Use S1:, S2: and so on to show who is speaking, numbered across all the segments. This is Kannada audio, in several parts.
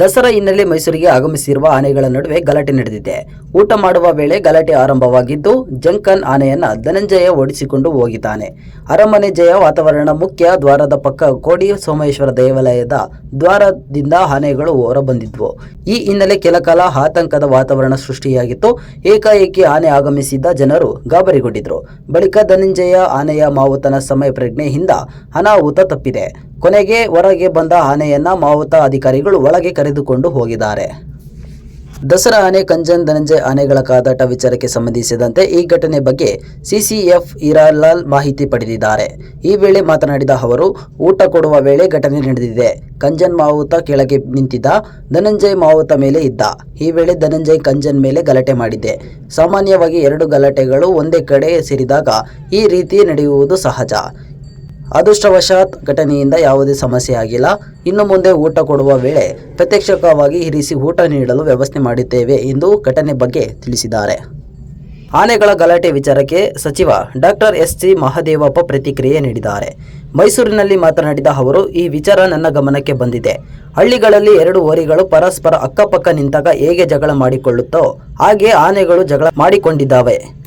S1: ದಸರಾ ಹಿನ್ನೆಲೆ ಮೈಸೂರಿಗೆ ಆಗಮಿಸಿರುವ ಆನೆಗಳ ನಡುವೆ ಗಲಾಟೆ ನಡೆದಿದೆ. ಊಟ ಮಾಡುವ ವೇಳೆ ಗಲಾಟೆ ಆರಂಭವಾಗಿದ್ದು, ಜಂಕನ್ ಆನೆಯನ್ನ ಧನಂಜಯ ಓಡಿಸಿಕೊಂಡು ಹೋಗಿದ್ದಾನೆ. ಅರಮನೆ ಜಯ ವಾತಾವರಣ ಮುಖ್ಯ, ದ್ವಾರದ ಪಕ್ಕ ಕೋಡಿ ಸೋಮೇಶ್ವರ ದೇವಾಲಯದ ದ್ವಾರದಿಂದ ಆನೆಗಳು ಹೊರಬಂದಿದ್ವು. ಈ ಹಿನ್ನೆಲೆ ಕೆಲ ಕಾಲ ಆತಂಕದ ವಾತಾವರಣ ಸೃಷ್ಟಿಯಾಗಿತ್ತು. ಏಕಾಏಕಿ ಆನೆ ಆಗಮಿಸಿದ್ದ ಜನರು ಗಾಬರಿಗೊಂಡಿದ್ರು. ಬಳಿಕ ಧನಂಜಯ ಆನೆಯ ಮಾವುತನ ಸಮಯ ಪ್ರಜ್ಞೆಯಿಂದ ಅನಾಹುತ ತಪ್ಪಿದೆ. ಕೊನೆಗೆ ಹೊರಗೆ ಬಂದ ಆನೆಯನ್ನ ಮಾವುತ ಅಧಿಕಾರಿಗಳು ಒಳಗೆ ಕರೆದುಕೊಂಡು ಹೋಗಿದ್ದಾರೆ. ದಸರಾ ಆನೆ, ಕಂಜನ್, ಧನಂಜಯ ಆನೆಗಳ ಕಾದಾಟ ವಿಚಾರಕ್ಕೆ ಸಂಬಂಧಿಸಿದಂತೆ ಈ ಘಟನೆ ಬಗ್ಗೆ ಸಿಸಿಎಫ್ ಇರಾಲಾಲ್ ಮಾಹಿತಿ ಪಡೆದಿದ್ದಾರೆ. ಈ ವೇಳೆ ಮಾತನಾಡಿದ ಅವರು, ಊಟ ಕೊಡುವ ವೇಳೆ ಘಟನೆ ನಡೆದಿದೆ. ಕಂಜನ್ ಮಾವುತ ಕೆಳಗೆ ನಿಂತಿದ್ದ, ಧನಂಜಯ್ ಮಾವುತ ಮೇಲೆ ಇದ್ದ. ಈ ವೇಳೆ ಧನಂಜಯ್ ಕಂಜನ್ ಮೇಲೆ ಗಲಾಟೆ ಮಾಡಿದೆ ಸಾಮಾನ್ಯವಾಗಿ ಎರಡು ಗಲಾಟೆಗಳು ಒಂದೇ ಕಡೆ ಸೇರಿದಾಗ ಈ ರೀತಿ ನಡೆಯುವುದು ಸಹಜ. ಅದೃಷ್ಟವಶಾತ್ ಘಟನೆಯಿಂದ ಯಾವುದೇ ಸಮಸ್ಯೆ ಆಗಿಲ್ಲ. ಇನ್ನು ಮುಂದೆ ಊಟ ಕೊಡುವ ವೇಳೆ ಪ್ರತ್ಯಕ್ಷವಾಗಿ ಇರಿಸಿ ಊಟ ನೀಡಲು ವ್ಯವಸ್ಥೆ ಮಾಡಿದ್ದೇವೆ ಎಂದು ಘಟನೆ ಬಗ್ಗೆ ತಿಳಿಸಿದ್ದಾರೆ. ಆನೆಗಳ ಗಲಾಟೆ ವಿಚಾರಕ್ಕೆ ಸಚಿವ ಡಾಕ್ಟರ್ ಎಸ್ ಸಿ ಮಹದೇವಪ್ಪ ಪ್ರತಿಕ್ರಿಯೆ ನೀಡಿದ್ದಾರೆ. ಮೈಸೂರಿನಲ್ಲಿ ಮಾತನಾಡಿದ ಅವರು, ಈ ವಿಚಾರ ನನ್ನ ಗಮನಕ್ಕೆ ಬಂದಿದೆ. ಹಳ್ಳಿಗಳಲ್ಲಿ ಎರಡು ಓರಿಗಳು ಪರಸ್ಪರ ಅಕ್ಕಪಕ್ಕ ನಿಂತಾಗ ಹೇಗೆ ಜಗಳ ಮಾಡಿಕೊಳ್ಳುತ್ತೋ ಹಾಗೆ ಆನೆಗಳು ಜಗಳ ಮಾಡಿಕೊಂಡಿದ್ದಾವೆ.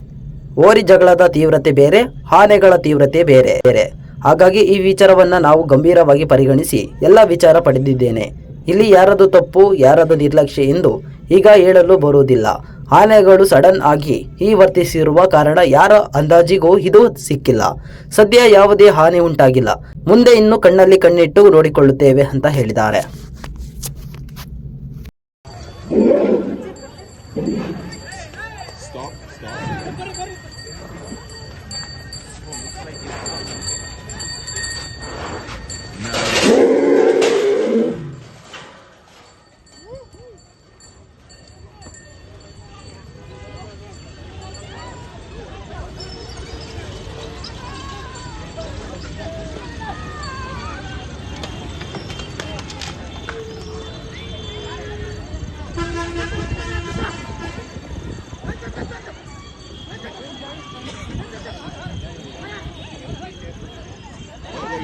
S1: ಓರಿ ಜಗಳದ ತೀವ್ರತೆ ಬೇರೆ, ಆನೆಗಳ ತೀವ್ರತೆ ಬೇರೆ ಬೇರೆ. ಹಾಗಾಗಿ ಈ ವಿಚಾರವನ್ನ ನಾವು ಗಂಭೀರವಾಗಿ ಪರಿಗಣಿಸಿ ಎಲ್ಲ ವಿಚಾರ ಪಡೆದಿದ್ದೇನೆ. ಇಲ್ಲಿ ಯಾರದು ತಪ್ಪು, ಯಾರದು ನಿರ್ಲಕ್ಷ್ಯ ಎಂದು ಈಗ ಹೇಳಲು ಬರುವುದಿಲ್ಲ. ಆನೆಗಳು ಸಡನ್ ಆಗಿ ಈ ವರ್ತಿಸಿರುವ ಕಾರಣ ಯಾರ ಅಂದಾಜಿಗೂ ಇದು ಸಿಕ್ಕಿಲ್ಲ. ಸದ್ಯ ಯಾವುದೇ ಹಾನಿ ಉಂಟಾಗಿಲ್ಲ. ಮುಂದೆ ಇನ್ನು ಕಣ್ಣಲ್ಲಿ ಕಣ್ಣಿಟ್ಟು ನೋಡಿಕೊಳ್ಳುತ್ತೇವೆ ಅಂತ ಹೇಳಿದ್ದಾರೆ.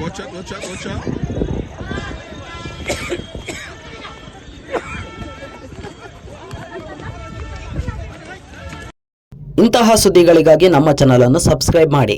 S2: Watch out, watch out, watch out.
S1: ಇಂತಹ ಸುದ್ದಿಗಳಿಗಾಗಿ ನಮ್ಮ ಚಾನಲನ್ನು ಸಬ್ಸ್ಕ್ರೈಬ್ ಮಾಡಿ